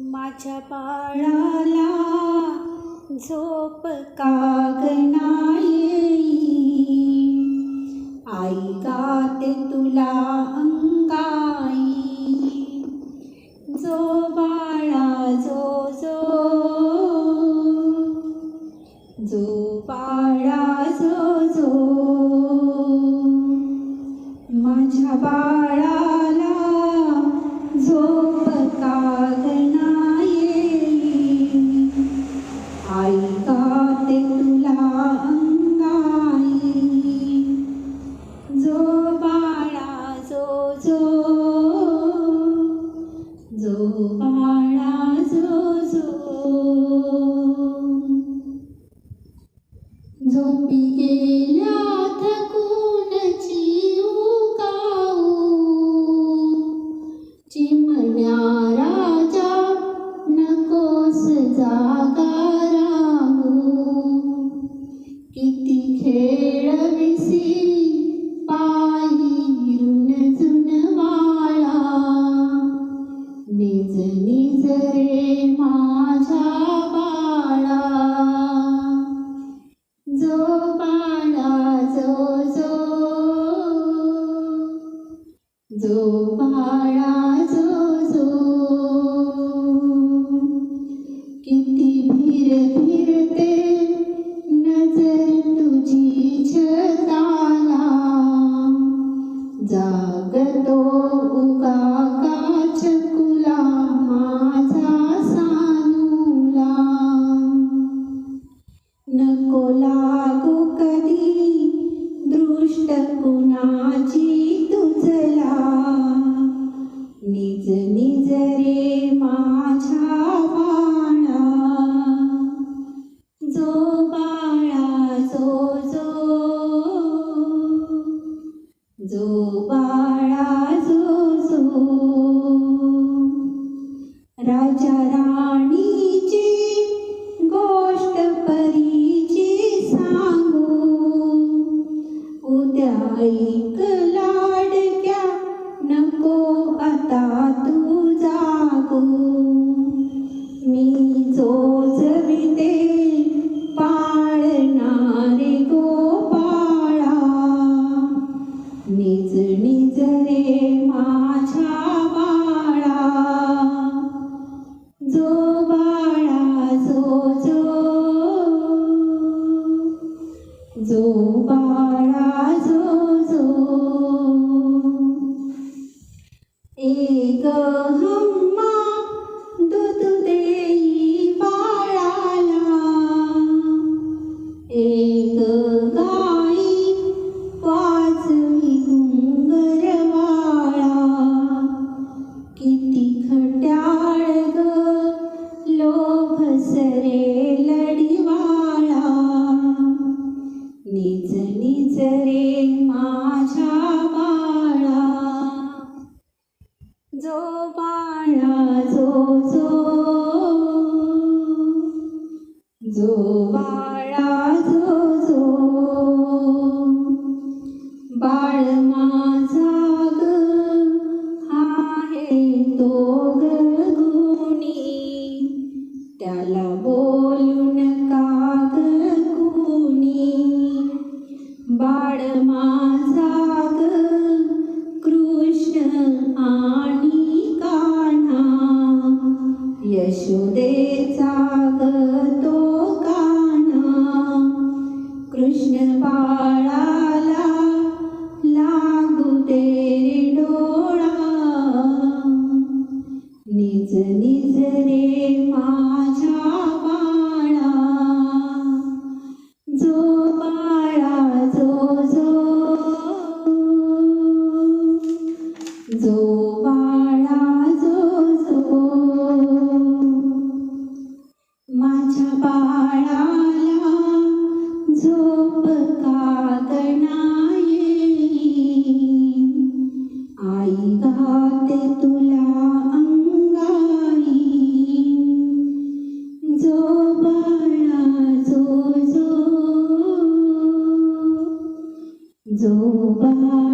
माझ्या बाळाला झोप काग नाही आई गाते तुला बाळा जो जो माझ्या बाळाला झोप कागना येई आई? गाते तुला अंगाई. जो बाळा जो जो Nó कुणाची तुझला. निज निज रे माझ्या बाळा. जो बाळा जो जो. जो बाळा जो जो. राजा राणी 一个。जो बाळा जो जो. जो बाळा जो जो. बाळ मा यशोदेचा गतो तो कृष्ण बाळाला लागू दे. बाळाला झोप कागणा येई आई गाते तुला अंगाई जो जो जो